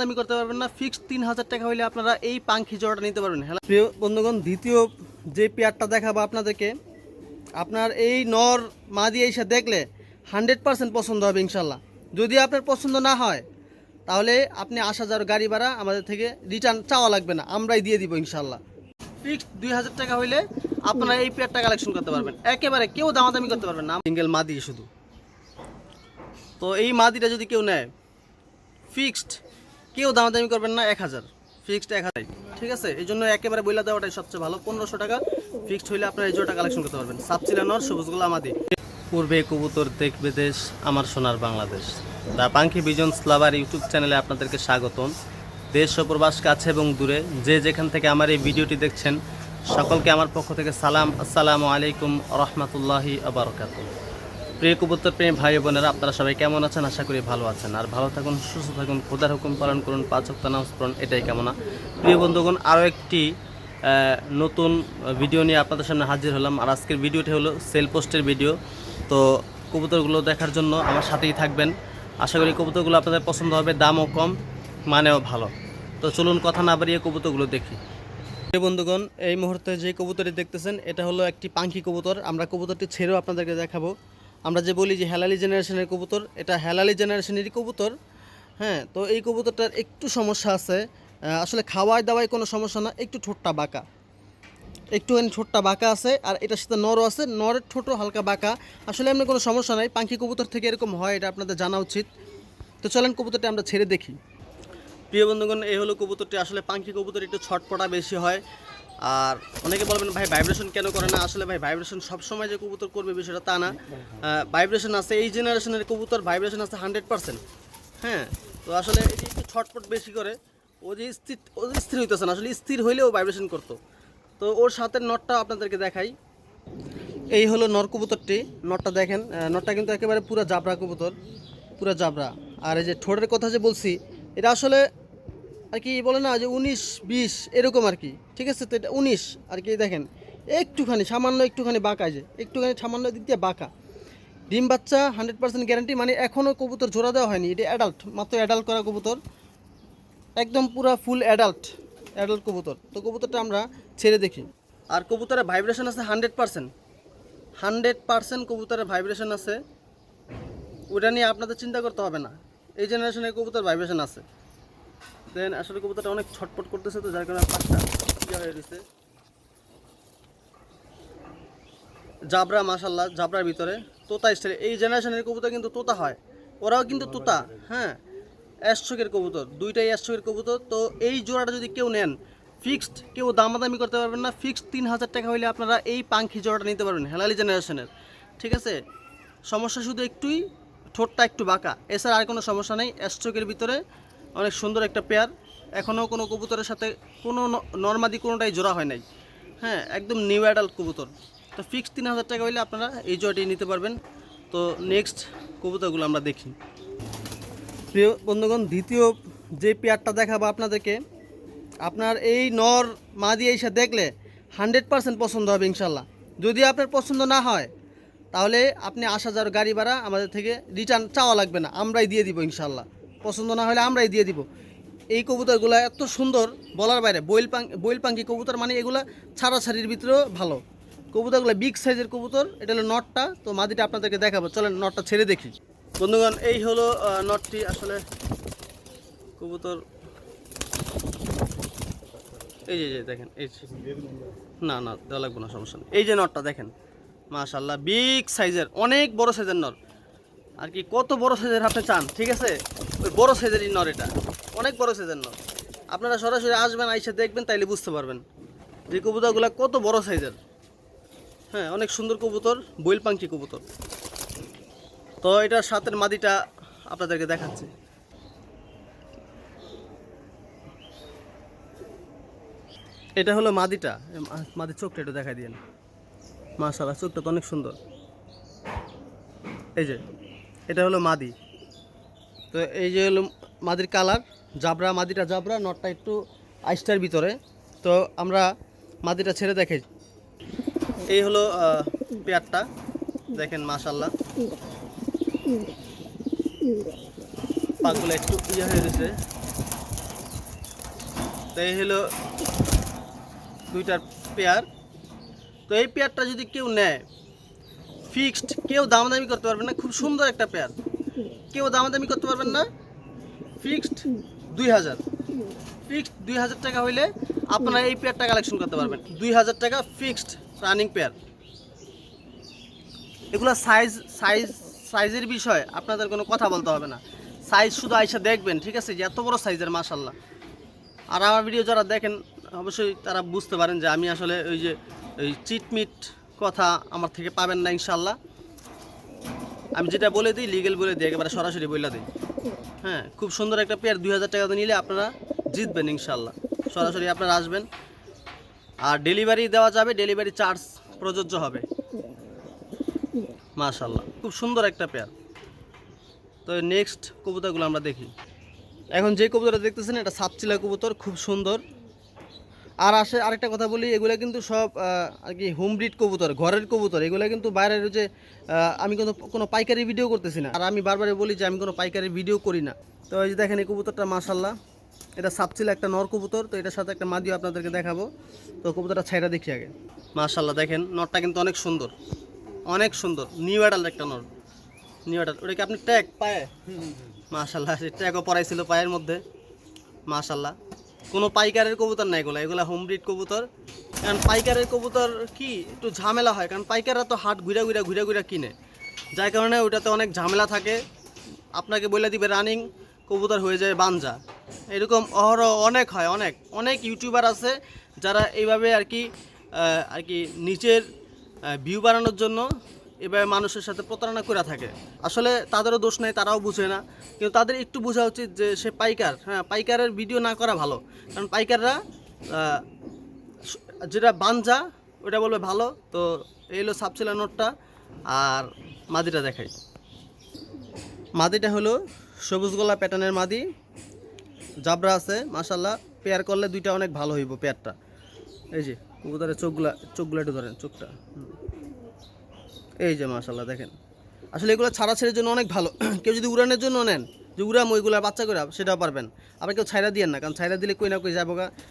দামি করতে পারবেন না। ফিক্সড তিন হাজার টাকা হইলে আপনারা এই পাঙ্খি জোড়াটা নিতে পারবেন। হ্যাঁ প্রিয় বন্ধুগণ, দ্বিতীয় যে পেয়ারটা দেখাবো আপনাদেরকে, আপনার এই নর মা দিয়ে এসে দেখলে হান্ড্রেড পার্সেন্ট পছন্দ হবে ইনশাল্লাহ। যদি আপনার পছন্দ না হয়, তাহলে আপনি আসা যাওয়ার গাড়ি ভাড়া আমাদের থেকে রিটার্ন চাওয়া লাগবে না। আমরাই দিয়ে দিব ইনশাল্লাহ। ফিক্সড দুই হাজার টাকা হইলে আপনারা এই পেয়ারটা কালেকশন করতে পারবেন। একেবারে কেউ দামাদামি করতে পারবেন না। সিঙ্গেল মাদি শুধু। তো এই মাদিটা যদি কেউ নেয় ফিক্সড কেউ দামাদামি করবেন না, এক হাজার। ফিক্সড এক হাজার। ঠিক আছে? এই জন্য একেবারে বইলা দেওয়াটাই সবচেয়ে ভালো। পনেরোশো টাকা ফিক্সড হইলে আপনারা এই জোটা কালেকশন করতে পারবেন। সাবসিলানোর সবুজগুলো আমাদের পূর্বে কবুতর দেখবে দেশ, আমার সোনার বাংলাদেশ। দা পাঙ্খি বিজন স্লাভার ইউটিউব চ্যানেলে আপনাদেরকে স্বাগতম। দেশ ও প্রবাস কাছে এবং দূরে, যে যেখান থেকে আমার এই ভিডিওটি দেখছেন, সকলকে আমার পক্ষ থেকে সালাম, আসসালামু আলাইকুম রহমতুল্লাহি আবরকাত প্রিয় কবুতর প্রেমী ভাই বোনেরা, আপনারা সবাই কেমন আছেন? আশা করি ভালো আছেন। আর ভালো থাকুন, সুস্থ থাকুন, খোদার হুকুম পালন করুন, পাঁচ হপ্তাহ নামাজ পড়ুন, এটাই কামনা। প্রিয় বন্ধুগণ, আরও একটি নতুন ভিডিও নিয়ে আপনাদের সামনে হাজির হলাম। আর আজকের ভিডিওটি হলো সেল পোস্টের ভিডিও। তো কবুতরগুলো দেখার জন্য আমার সাথেই থাকবেন। আশা করি কবুতরগুলো আপনাদের পছন্দ হবে, দামও কম, মানেও ভালো। তো চলুন কথা না বাড়িয়ে কবুতরগুলো দেখি। প্রিয় বন্ধুগণ, এই মুহূর্তে যে কবুতরটি দেখতেছেন, এটা হলো একটি পাখি কবুতর। আমরা কবুতরটি ছেড়েও আপনাদেরকে দেখাবো। আমরা যে বলি যে হেলালি জেনারেশনের কবুতর, এটা হেলালি জেনারেশনেরই কবুতর হ্যাঁ তো এই কবুতরটার একটু সমস্যা আছে। আসলে খাওয়ায় দাওয়ায় কোনো সমস্যা না, একটু ঠোঁটটা বাঁকা। একটুখানি ঠোঁটটা বাঁকা আছে, আর এটার সাথে নরও আছে, নরের ঠোঁটও হালকা বাঁকা। আসলে এমনি কোনো সমস্যা নাই পাখি কবুতর থেকে এরকম হয়, এটা আপনাদের জানা উচিত। তো চলেন কবুতরটা আমরা ছেড়ে দেখি। প্রিয় বন্ধুগণ, এই হলো কবুতরটি, আসলে পাখি কবুতর একটু ছটপটা বেশি হয়। আর অনেকে বলবেন, ভাই ভাইব্রেশন কেন করে না? আসলে ভাই ভাইব্রেশন সবসময় যে কবুতর করবে বিষয়টা তা না। ভাইব্রেশন আছে, এই জেনারেশনের কবুতর ভাইব্রেশন আছে হান্ড্রেড পার্সেন্ট হ্যাঁ তো আসলে এটি একটু ছটপট বেশি করে। ও যে স্থির, ও যে স্থির হইতেছে না, আসলে স্থির হইলেও ভাইব্রেশন করতো। তো ওর সাথে নটটা আপনাদেরকে দেখাই। এই হলো নর কবুতরটি। নটটা দেখেন নটটা কিন্তু একেবারে পুরো জাবরা কবুতর, পুরো জাবরা। আর এই যে ঠোঁটের কথা যে বলছি, এটা আসলে আর কি বলে না, যে উনিশ, বিশ, এরকম আর কি। ঠিক আছে? তো এটা উনিশ আর কি, দেখেন, একটুখানি, সামান্য একটুখানি বাঁকা যে, একটুখানি সামান্য দিক দিয়ে বাঁকা। ডিম বাচ্চা হান্ড্রেড পার্সেন্ট গ্যারান্টি মানে এখনও কবুতর জোড়া দেওয়া হয়নি, এটা অ্যাডাল্ট মাত্র অ্যাডাল্ট করা কবুতর। একদম পুরা ফুল অ্যাডাল্ট অ্যাডাল্ট কবুতর। তো কবুতরটা আমরা ছেড়ে দেখি। আর কবুতরের ভাইব্রেশন আছে হান্ড্রেড পার্সেন্ট হান্ড্রেড পার্সেন্ট কবুতরের ভাইব্রেশন আছে। ওটা নিয়ে আপনাদের চিন্তা করতে হবে না। এই জেনারেশনের কবুতর ভাইব্রেশন আছে। দেন আসলে কবুতরটা অনেক ছটপট করতেছে তো, যার কারণে পাঁচটা ইয়ে হয়ে গেছে। জাবরা মাশাল্লাহ জাবরার ভিতরে তোতা স্টাইল এই জেনারেশনের কবুতর কিন্তু তোতা হয়। ওরাও কিন্তু তোতা হ্যাঁ। অ্যাশোকের কবুতর, দুইটাই অ্যাশোকের কবুতর। তো এই জোড়াটা যদি কেউ নেন ফিক্সড কেউ দামাদামি করতে পারবেন না। ফিক্সড তিন হাজার টাকা হলে আপনারা এই পাঙ্খি জোড়াটা নিতে পারবেন, হেলালি জেনারেশনের ঠিক আছে? সমস্যা শুধু একটুই, ঠোঁটটা একটু বাঁকা। এছাড়া আর কোনো সমস্যা নেই অ্যাস্ট্রোকের ভিতরে অনেক সুন্দর একটা পেয়ার। এখনও কোনো কবুতরের সাথে কোনো নর্মাদি কোনোটাই জোড়া হয় নাই। হ্যাঁ একদম নিউ অ্যাডাল্ট কবুতর। তো ফিক্সড তিন হাজার টাকা হলে আপনারা এই জোড়াটি নিতে পারবেন। তো নেক্সট কবুতরগুলো আমরা দেখি। প্রিয় বন্ধুগণ, দ্বিতীয় যে পেয়ারটা দেখাবো আপনাদেরকে, আপনার এই নর মা দিয়ে এসে দেখলে হান্ড্রেড পার্সেন্ট পছন্দ হবে ইনশাল্লাহ যদি আপনার পছন্দ না হয়, তাহলে আপনি আসা যাওয়ার গাড়ি ভাড়া আমাদের থেকে রিটার্ন চাওয়া লাগবে না। আমরাই দিয়ে দিব ইনশাল্লাহ পছন্দ না হলে আমরাই দিয়ে দিব। এই কবুতরগুলো এত সুন্দর, বলার বাইরে, বইল পাং বইল পাঙ্কি কবুতর মানে এগুলা ছাড়াছাড়ির ভিতরেও ভালো। কবুতরগুলো বিগ সাইজের কবুতর, এটা হলো নটটা। তো মাদিটা আপনাদেরকে দেখাবো, চলেন নটটা ছেড়ে দেখি। বন্ধুগণ, এই হলো নটটি আসলে কবুতর। এই যে দেখেন, এই না না, দেওয়া লাগবে না, সমস্যা নেই। এই যে নটটা, দেখেন। মাশাল্লাহ বিগ সাইজের অনেক বড় সাইজের নর আর কি কত বড় সাইজের আপনি চান? ঠিক আছে? ওই বড় সাইজেরই নর এটা। অনেক বড় সাইজের নর। আপনারা সরাসরি আসবেন, আইসে দেখবেন, তাইলে বুঝতে পারবেন যে কবুতরগুলো কত বড় সাইজের। হ্যাঁ অনেক সুন্দর কবুতর বইল কবুতর। তো এটার সাতের মাদিটা আপনাদেরকে দেখাচ্ছি। এটা হলো মাদিটা। মাদির চোখটা একটু দেখাই দিয়েন। মাশাল্লাহ চোখটা তো অনেক সুন্দর। এই যে এটা হলো মাদি। তো এই যে হলো মাদির কালার, জাবরা, মাদিটা জাবরা, নটটা একটু আইসটার ভিতরে। তো আমরা মাদিটা ছেড়ে দেখে এই হলো পেয়ারটা। দেখেন মাশাল্লাহ পাগুলো একটু ইয়ে হয়ে গেছে। তো এই হলো দুইটার পেয়ার। তো এই পেয়ারটা যদি কেউ নেয় ফিক্সড, কেউ দামাদামি করতে পারবেন না, খুব সুন্দর একটা পেয়ার কেউ দামাদামি করতে পারবেন না, ফিক্সড দুই হাজার। ফিক্সড দুই হাজার টাকা হইলে আপনারা এই পেয়ারটা কালেকশন করতে পারবেন। দুই হাজার টাকা ফিক্সড রানিং পেয়ার এগুলো সাইজ সাইজ সাইজের বিষয়, আপনাদের কোনো কথা বলতে হবে না। সাইজ শুধু আইসা দেখবেন, ঠিক আছে? যে এত বড় সাইজের মাশাল্লাহ আর আমার ভিডিও যারা দেখেন, অবশ্যই তারা বুঝতে পারেন যে আমি আসলে ওই যে, ওই চিটমিট কথা আমার থেকে পাবেন না ইনশাল্লাহ আমি যেটা বলে দিই লিগেল বলে দিই, একেবারে সরাসরি বলে দিই। হ্যাঁ খুব সুন্দর একটা পেয়ার দুই হাজার টাকা নিলে আপনারা জিতবেন ইনশাল্লাহ সরাসরি আপনারা আসবেন। আর ডেলিভারি দেওয়া যাবে ডেলিভারি চার্জ প্রযোজ্য হবে। মাশাল্লাহ খুব সুন্দর একটা পেয়ার তো নেক্সট কবুতরগুলো আমরা দেখি। এখন যে কবুতরটা দেখতেছেন, এটা সাপচিলা কবুতর, খুব সুন্দর। আর আসে আরেকটা কথা বলি, এগুলো কিন্তু সব আর কি হোম ব্রিড কবুতর, ঘরের কবুতর, এগুলো কিন্তু বাইরের যে আমি কোনো কোনো পাইকারি ভিডিও করতেছি না। আর আমি বারবারই বলি যে আমি কোনো পাইকারি ভিডিও করি না। তো এই যে দেখেন এই কবুতরটা মাশাল্লাহ এটা সাপচিলা একটা নর কবুতর, তো এটার সাথে একটা মাদিও আপনাদেরকে দেখাবো। তো কবুতরটা ছাইরা দেখি আগে। মাশাল্লাহ দেখেন, নরটা কিন্তু অনেক সুন্দর। অনেক সুন্দর। নিউ অ্যাডাল একটা নর। নিউ অ্যাডাল ওটা কি আপনি ট্যাগ? পায়ে? মাশাল্লাহ ট্যাগও পরাইছিল পায়ের মধ্যে। মাশাল্লাহ কোনো পাইকারের কবুতর নাই এগুলো। এগুলো হোম ব্রিড কবুতর। কারণ পাইকারের কবুতর কি, একটু ঝামেলা হয়। কারণ পাইকাররা তো হাট ঘুরে ঘুরে ঘুরে ঘুরে কিনে। যার কারণে ওটাতে অনেক ঝামেলা থাকে। আপনাকে বলে দিবে রানিং কবুতর হয়ে যায় বানজা এরকম অহরহ অনেক হয়, অনেক। অনেক ইউটিউবার আছে যারা এইভাবে আর কি আর কি নিচের ভিউ বাড়ানোর জন্য এভাবে মানুষের সাথে প্রতারণা করে থাকে। আসলে তাদেরও দোষ নেই, তারাও বুঝে না। কিন্তু তাদের একটু বোঝা উচিত যে সে পাইকার। হ্যাঁ পাইকারের ভিডিও না করা ভালো। কারণ পাইকাররা যেটা বানজা ওটা বলবে ভালো। তো এই হলো সাবসিলা নোটটা। আর মাদিটা দেখাই। মাদিটা হলো সবুজ গোলা প্যাটার্নের মাদি। জাবরা আছে মাশাল্লাহ পেয়ার করলে দুইটা অনেক ভালো হইব পেয়ারটা। এই যে, কবুতরের চোখগুলা চোখগুলো একটু ধরেন, চোখটা। এই যে মাশাল্লাহ দেখেন। আসলে এগুলো ছাড়া ছেড়ের জন্য অনেক ভালো। কেউ যদি উড়ানের জন্য নেন, যে উড়াম ওইগুলো বাচ্চা করে সেটাও পারবেন। আবার কেউ ছাইরা দিয়েন না, কারণ ছাইরা দিলে কই না কই যাব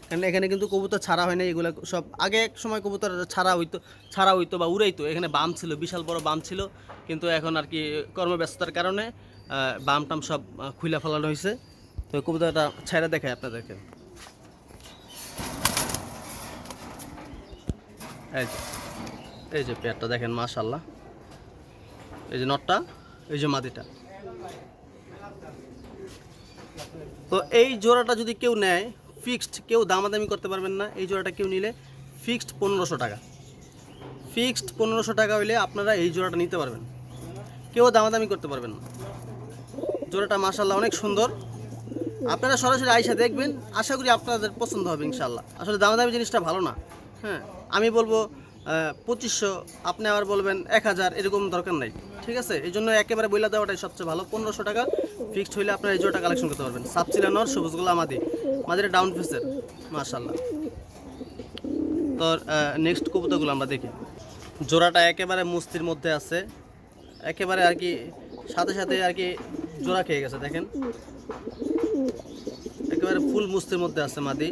কারণ এখানে কিন্তু কবুতর ছাড়া হয় না এগুলো সব আগে এক সময় কবুতর ছাড়া হইতো ছাড়া হইতো বা উড়াইতো। এখানে বাম ছিল, বিশাল বড় বাম ছিল। কিন্তু এখন আর কি কর্মব্যস্ততার কারণে বাম টাম সব খুইলা ফেলানো হয়েছে তো কবুতরটা ছাইরা দেখায় আপনাদেরকে। এই যে এই যে পেয়ারটা দেখেন মাশাল্লাহ এই যে নটটা, এই যে মাদিটা। তো এই জোড়াটা যদি কেউ নেয় ফিক্সড কেউ দামাদামি করতে পারবেন না, এই জোড়াটা কেউ নিলে ফিক্সড পনেরোশো টাকা। ফিক্সড পনেরোশো টাকা হইলে আপনারা এই জোড়াটা নিতে পারবেন। কেউ দামাদামি করতে পারবেন না। জোড়াটা মাশাল্লাহ অনেক সুন্দর। আপনারা সরাসরি আইসা দেখবেন, আশা করি আপনাদের পছন্দ হবে ইনশাল্লাহ আসলে দামাদামি জিনিসটা ভালো না। হ্যাঁ আমি বলব পঁচিশশো, আপনি আবার বলবেন এক হাজার, এরকম দরকার নাই। ঠিক আছে? এই জন্য একেবারে বইলা দেওয়াটাই সবচেয়ে ভালো। পনেরোশো টাকা ফিক্সড হইলে আপনারা এই জোড়াটা কালেকশন করতে পারবেন। সাবচিলানোর সবুজগুলো আমাদের আমাদের ডাউন ফিসের মাশাল্লাহ তো নেক্সট কবুতরগুলো আমরা দেখি। জোড়াটা একেবারে মুস্তির মধ্যে আছে। একেবারে আর কি সাথে সাথে আর কি জোড়া খেয়ে গেছে, দেখেন। একেবারে ফুল মুস্তির মধ্যে আছে মাদি।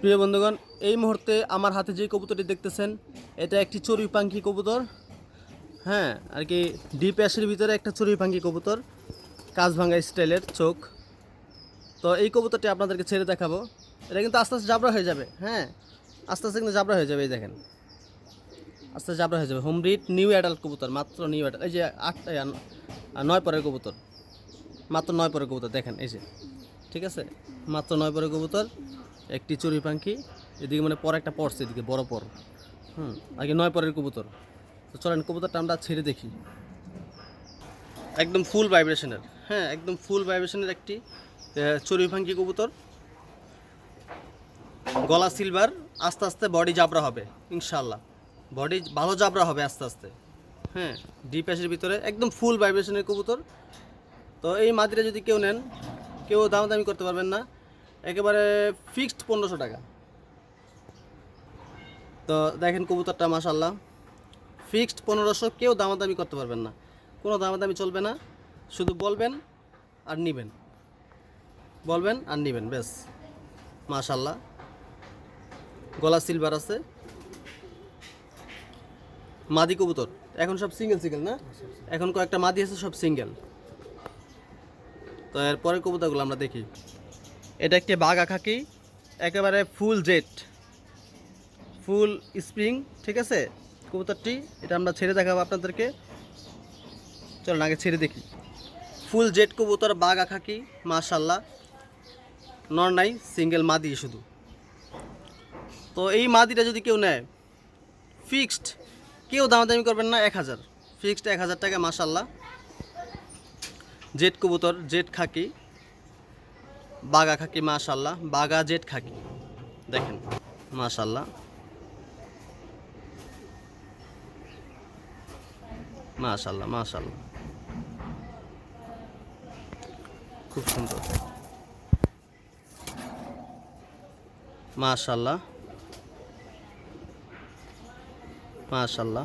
প্রিয় বন্ধুগণ, এই মুহূর্তে আমার হাতে যে কবুতরটি দেখতেছেন এটা একটি চড়ুই পাখি কবুতর। হ্যাঁ আর কি ডিপ অ্যাশের ভিতরে একটা চড়ুই পাখি কবুতর কাজভাঙ্গা স্টাইলের চোখ। তো এই কবুতরটি আপনাদেরকে ছেড়ে দেখাবো। এটা কিন্তু আস্তে আস্তে জাবরা হয়ে যাবে হ্যাঁ? আস্তে আস্তে কিন্তু জাবরা হয়ে যাবে, এই দেখেন। আস্তে আস্তে জাবরা হয়ে যাবে। হোম ব্রিড, নিউ অ্যাডাল্ট কবুতর, মাত্র নিউ অ্যাডাল্ট। এই যে আটটা নয় পরের কবুতর। মাত্র নয় পরের কবুতর, দেখেন, এই যে। ঠিক আছে? মাত্র নয় পরের কবুতর, একটি চড়ুই পাখি এদিকে মানে পর একটা পড়ছে এদিকে বড় পর। হুম আগে নয় পরের কবুতর। তো চলেন কবুতরটা আমরা ছেড়ে দেখি। একদম ফুল ভাইব্রেশনের হ্যাঁ একদম ফুল ভাইব্রেশনের একটি আহ, চড়ুই পাখি কবুতর। গলা সিলভার আস্তে আস্তে বডি জাবরা হবে ইনশাল্লাহ বডি ভালো জাবরা হবে আস্তে আস্তে। হ্যাঁ ডিপ অ্যাশের ভিতরে একদম ফুল ভাইব্রেশনের কবুতর। তো এই মাদিরা যদি কেউ নেন কেউ দামাদামি করতে পারবেন না। একেবারে ফিক্সড পনেরোশো টাকা। তো দেখেন কবুতরটা মাসাল্লাহ ফিক্সড পনেরোশো, কেউ দামাদামি করতে পারবেন না। কোনো দামাদামি চলবে না। শুধু বলবেন আর নিবেন। বলবেন আর নেবেন বেশ মাশাল্লাহ গলা সিলভার আছে। মাদি কবুতর। এখন সব সিঙ্গেল সিঙ্গেল না? এখন কয়েকটা মাদি আছে, সব সিঙ্গেল তো এরপরে কবুতরগুলো আমরা দেখি। এটা একটি বাঘা খাকি। একেবারে ফুল জেট ফুল স্প্রিং, ঠিক আছে? কবুতরটি, এটা আমরা ছেড়ে দেখাবো আপনাদেরকে। চলুন আগে ছেড়ে দেখি। ফুল জেট কবুতর, বাঘা খাকি মাশাল্লাহ নর নাই, সিঙ্গেল মাদি শুধু। তো এই মাদিটা যদি কেউ নেয়, ফিক্সড, কেউ দামাদামি করবেন না, এক হাজার। ফিক্সড এক হাজার টাকা মাশাল্লাহ জেট কবুতর, জেট খাকি বাগা খাকি মাশাল্লাহ বাগা জেট খাকি। দেখেন মাশাল্লাহ মাশাল্লাহ মাশাল্লাহ খুব সুন্দর। মাশাল্লাহ মাশাল্লাহ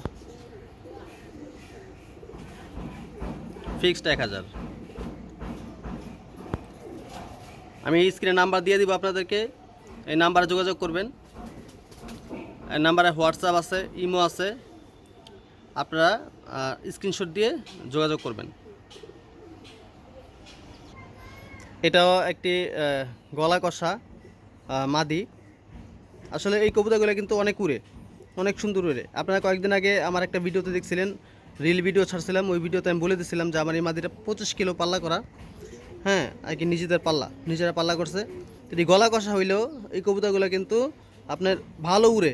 ফিক্সড এক হাজার। আমি স্ক্রিনে নাম্বার দিয়ে দিব আপনাদেরকে। এই নাম্বারে যোগাযোগ করবেন। এই নাম্বারে হোয়াটসঅ্যাপ আছে, ইমো আছে। আপনারা স্ক্রিনশট দিয়ে যোগাযোগ করবেন। এটাও একটি গলা কষা মাদি। আসলে এই কবুতরগুলো কিন্তু অনেক উড়ে, অনেক সুন্দর উড়ে। আপনারা কয়েকদিন আগে আমার একটা ভিডিওতে দেখছিলেন রিল ভিডিও ছাড়ছিলাম, ওই ভিডিওতে আমি বলে দিয়েছিলাম যে আমার এই মাদিটা পঁচিশ কিলো পাল্লা করা। হ্যাঁ আর কি নিজেদের পাল্লা, নিজেরা পাল্লা করছে। এই গলা কষা হইলেও এই কবুতরগুলো কিন্তু আপনার ভালো উড়ে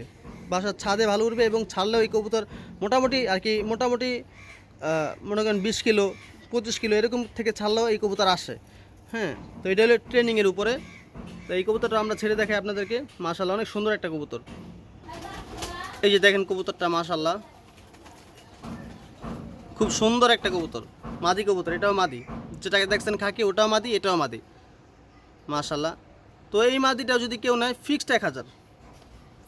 বাসার ছাদে ভালো উঠবে এবং ছাড়লেও এই কবুতর মোটামুটি আর কি, মোটামুটি মনে করেন বিশ কিলো, পঁচিশ কিলো এরকম থেকে ছাড়লেও এই কবুতর আসে। হ্যাঁ তো এটা হলো ট্রেনিংয়ের উপরে। তো এই কবুতরটা আমরা ছেড়ে দেখাই আপনাদেরকে। মাশাল্লাহ অনেক সুন্দর একটা কবুতর। এই যে দেখেন কবুতরটা মাশাল্লাহ খুব সুন্দর একটা কবুতর, মাদি কবুতর, এটাও মাদি। যেটাকে দেখছেন খাকি, ওটাও মাদি, এটাও মাদি। মাশাল্লাহ তো এই মাদিটা যদি কেউ নেয় ফিক্সড এক হাজার।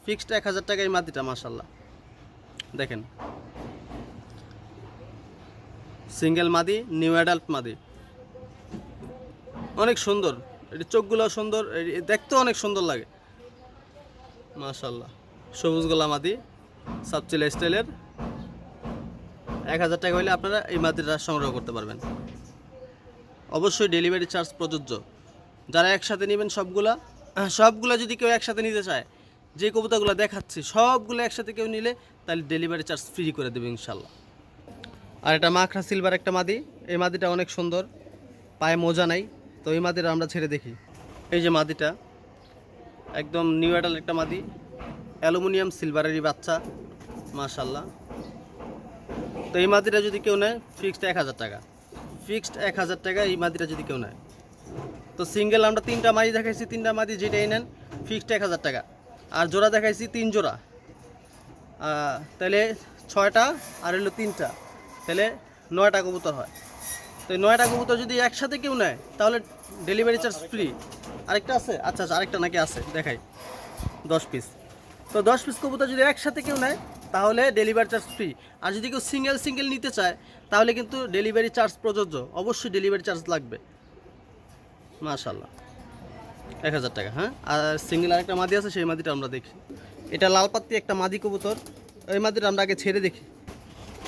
ফিক্সড এক হাজার টাকা এই মাদিটা মাশাল্লাহ দেখেন। সিঙ্গেল মাদি, নিউ অ্যাডাল্ট মাদি। অনেক সুন্দর। এটি চোখগুলো সুন্দর, এটি দেখতেও অনেক সুন্দর লাগে। মাশাল্লাহ সবুজ গোলা মাদি সাবচিল স্টাইলের। এক হাজার টাকা হলে আপনারা এই মাদিটা সংগ্রহ করতে পারবেন। অবশ্যই ডেলিভারি চার্জ প্রযোজ্য। যারা একসাথে নেবেন সবগুলা সবগুলা যদি কেউ একসাথে নিতে চায় যে কবিতাগুলো দেখাচ্ছি, সবগুলো একসাথে কেউ নিলে তাহলে ডেলিভারি চার্জ ফ্রি করে দেবে ইনশাল্লাহ। আর এটা মাখরা সিলভার একটা মাদি, এই মাদিটা অনেক সুন্দর, পায়ে মোজা নাই, তো এই মাদিটা আমরা ছেড়ে দেখি। এই যে মাদিটা, একদম নিউ অ্যাডাল একটা মাদি, অ্যালুমিনিয়াম সিলভারেরই বাচ্চা, মাশাল্লাহ। তো এই মাদিটা যদি কেউ নেয় ফিক্সড এক হাজার টাকা। ফিক্সড এক হাজার টাকা এই মাদিটা যদি কেউ নেয়। তো সিঙ্গেল আমরা তিনটা মাদি দেখাইছি, তিনটা মাদি যেটাই নেন ফিক্সড এক হাজার টাকা। আর জোড়া দেখাইছি তিন জোড়া। তাহলে ছয়টা আর হলো তিনটা। তাহলে নয়টা কবুতর হয়। তো এই নয়টা কবুতর যদি একসাথে কেউ নেয়, তাহলে ডেলিভারি চার্জ ফ্রি আরেকটা আছে? আচ্ছা আচ্ছা আরেকটা নাকি আছে? দেখাই। দশ পিস তো দশ পিস কবুতর যদি একসাথে কেউ নেয়, তাহলে ডেলিভারি চার্জ ফ্রি আর যদি কেউ সিঙ্গেল সিঙ্গেল নিতে চায়, তাহলে কিন্তু ডেলিভারি চার্জ প্রযোজ্য। অবশ্যই ডেলিভারি চার্জ লাগবে। মাশাল্লাহ এক হাজার টাকা হ্যাঁ? আর সিঙ্গেল আরেকটা মাদি আছে, সেই মাদিটা আমরা দেখি। এটা লাল পাত্তি একটা মাদি কবুতর। ওই মাদিটা আমরা আগে ছেড়ে দেখি।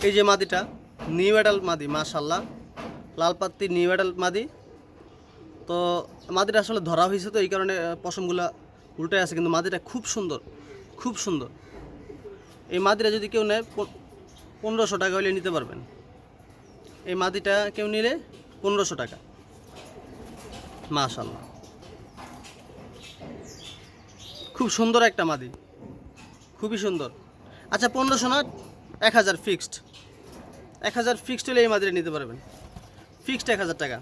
এই যে মাদিটা নিউ অ্যাডাল মাদি মাশাল্লাহ লাল পাত্তি নিউ অ্যাডাল মাদি। তো মাদিটা আসলে ধরা হয়েছে তো, এই কারণে পশমগুলা উল্টে আছে, কিন্তু মাদিটা খুব সুন্দর খুব সুন্দর। এই মাদিটা যদি কেউ নেয় পনেরোশো টাকা হলে নিতে পারবেন। এই মাদিটা কেউ নিলে পনেরোশো টাকা। মাশাল্লাহ খুব সুন্দর একটা মাদি। খুবই সুন্দর। আচ্ছা পনেরোশো না? এক হাজার ফিক্সড এক হাজার ফিক্সড হলে এই মাদিটা নিতে পারবেন। ফিক্সড এক হাজার টাকা।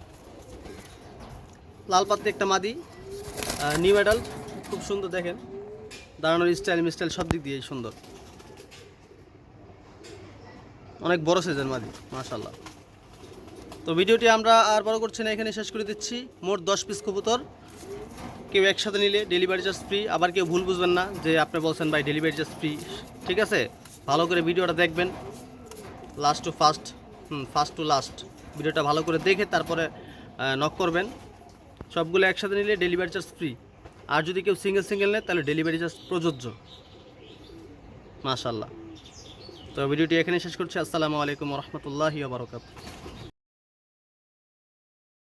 লাল পাত্রে একটা মাদি নিউ অ্যাডাল্ট খুব সুন্দর দেখেন। দাঁড়ানোর স্টাইল মিস্টাইল সব দিক দিয়ে সুন্দর। অনেক বড় সাইজের মাদি মাশাল্লাহ তো ভিডিওটি আমরা আর বড় করছি না এখানে শেষ করে দিচ্ছি। মোট দশ পিস কবুতর। কেউ একসাথে নিলে ডেলিভারি চার্জ ফ্রি আবার কেউ ভুল বুঝবেন না যে আপনি বলছেন, ভাই ডেলিভারি চার্জ ফ্রি ঠিক আছে? ভালো করে ভিডিওটা দেখবেন। Last to first hmm first to last ভিডিওটা ভালো করে দেখে তারপরে নক করবেন। সবগুলো একসাথে নিলে ডেলিভারি চার্জ ফ্রি আর যদি কেউ সিঙ্গেল সিঙ্গেল নেয়, তাহলে ডেলিভারি চার্জ প্রযোজ্য। মাশাল্লাহ তো ভিডিওটি এখানে শেষ করছি। আসসালামু আলাইকুম রহমতুল্লাহি বারকাত